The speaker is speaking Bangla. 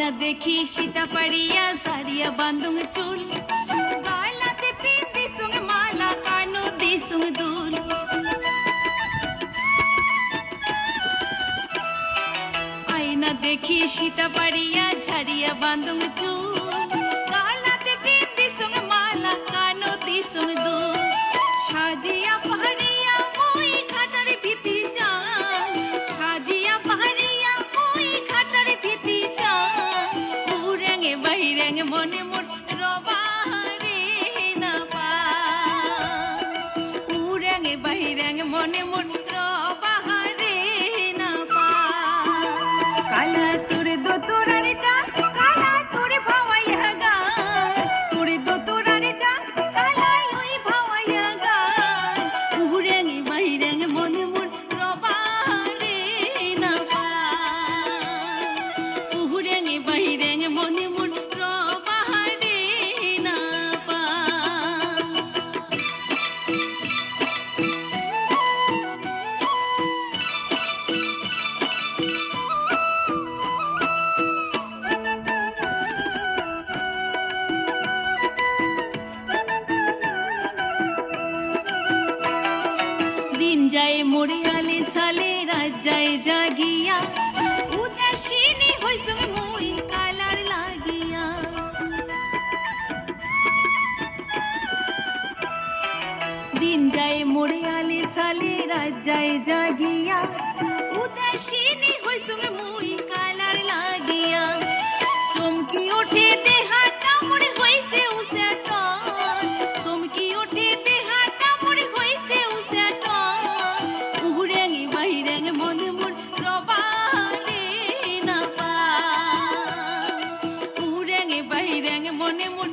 न देखी सीता पड़िया सारिया बांधूंग चूल। बाला ते पी दिसूंग माला, कानो दिसूंग दूल आई न देखी सीता पड़िया झड़िया बांधूंग चूल। মনে মোর রবারে না পা। উড়েঙে বাইরেঙে মনে মোর রবারে না পায় কালা যায় জাগিয়া, উদাসীনী হইসং মই কালার লাগিয়া। দিন যায় মোরে আলে সালে, রাত যায় জাগিয়া, উদাসীনী হইসং মই কালার লাগিয়া। চমকি ওঠে দেহাটা মোর হইছে উসাটন চমকি ওঠে দেহাটা মোর হইছে উসাটন উহুরেঙে বাহিরেঙে মনে রঙ মনে মন